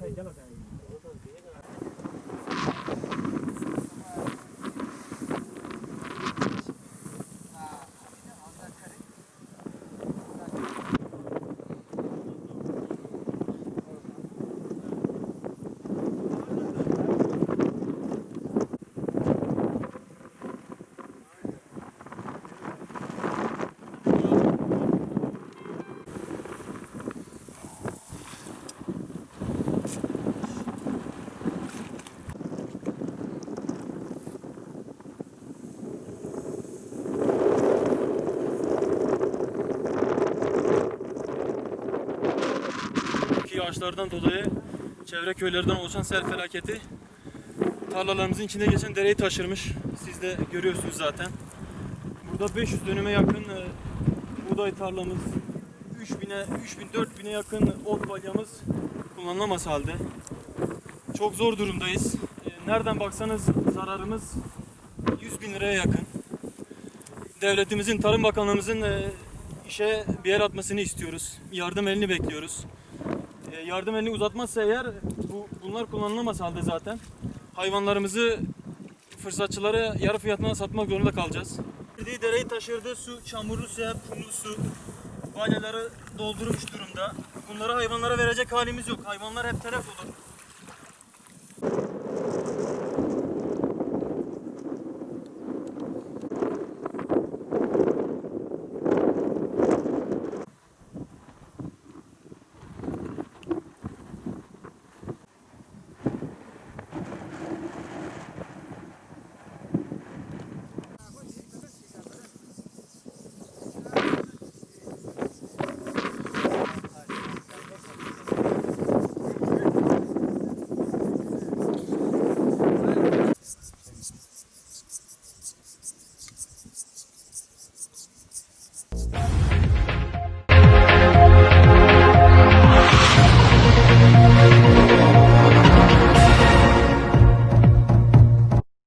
はい、ジャガさ。Yağışlardan dolayı çevre köylerden oluşan sel felaketi tarlalarımızın içinde geçen dereyi taşırmış. Siz de görüyorsunuz zaten. Burada 500 dönüme yakın e, buğday tarlamız, 3000'e 3000 4000'e yakın ot balyamız kullanılamaz halde. Çok zor durumdayız. E, Nereden baksanız zararımız 100 bin liraya yakın. Devletimizin, Tarım Bakanlığımızın e, işe bir el atmasını istiyoruz. Yardım elini bekliyoruz. E, yardım elini uzatmazsa eğer bu, bunlar kullanılamaz halde zaten. Hayvanlarımızı fırsatçılara yarı fiyatına satmak zorunda kalacağız. Girdiği dereyi taşırdığı su, çamurlu su, kumlu su. Balyaları doldurmuş durumda. Bunları hayvanlara verecek halimiz yok. Hayvanlar hep telef olur.